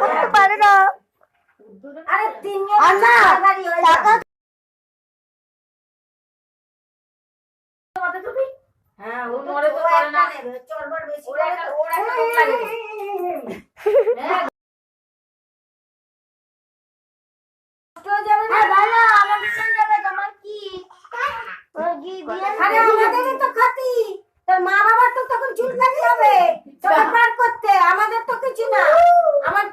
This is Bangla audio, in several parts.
করতে পারে না। আরে তিনজন আর না, তাড়াতাড়ি হয়ে টাকা যাবে। মাথা টুপি হ্যাঁ ও তো তো ও না। নেবে, বেশি ওর ওর একটা লোক লাগে। হ্যাঁ। নষ্ট হয়ে যাবে না। আরে আমাদেরই তো খাতি তোর মা বাবার তো তখন চুলকানি হবে তোকে পার করতে আমাদের তো কিছু না। আমার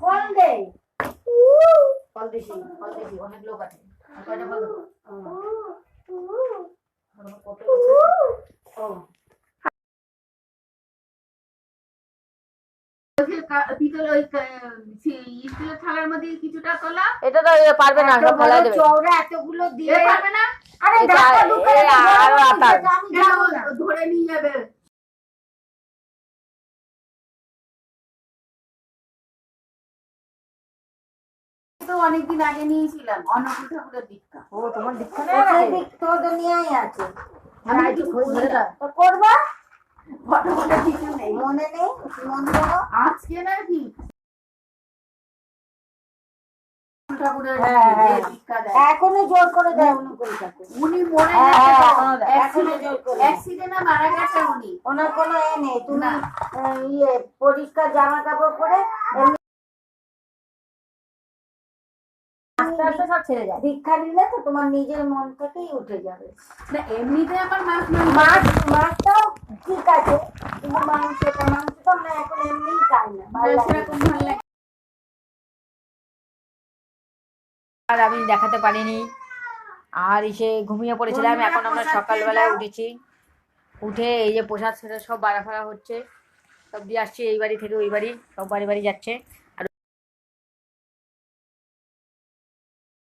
ফল দে ফল দিছি ফল দিছি অনেক লোক আছে। কত পিতল ওই স্টিলের থালার মধ্যে কিছুটা তোলা এটা তো পারবে না এত সব ফেলাই বড় দেবে। চওড়া এতগুলো দিয়ে পারবে না? আরে ঢাকা ঢুকালে এ তো বড় আরও আমি কেন? যাব না। ও ধরে নিয়ে যাবে। তো অনেকদিন আগে নিয়েছিলাম অন্নপূর্ণা ঠাকুরের দীক্ষা। ও তোমার দীক্ষা নিয়েই আছে? আমি কিছু। তো করবা? কিছু নেই মনে নেই মনে আজকে নাকি এখনও জোর করে দেয়। অনুকূল উনি মনে হ্যাঁ, হ্যাঁ, এখনও জোর করে। অ্যাক্সিডেন্টে মারা গেছে উনি। ওনার কোনো এ নেই। তুমি ইয়ে পরিষ্কার জামা কাপড় পরে ছেড়ে যায়। দীক্ষা নিলে তো তোমার নিজের মন থেকেই উঠে যাবে। না এমনিতে আমার মাছ মাংস মাছ মাছটাও ঠিক আছে কিন্তু মাংসটা মাংসটা আমরা এখন এমনিই খাই না। ভালো লাগে আর আমি দেখাতে পারিনি। আর এসে ঘুমিয়ে পড়েছিলাম এখন আমরা সকালবেলায় উঠেছি। উঠে এই যে প্রসাদ সেটা সব বাড়া ফাড়া হচ্ছে। সব দিয়ে আসছে এই বাড়ি থেকে ওই বাড়ি সব বাড়ি বাড়ি যাচ্ছে।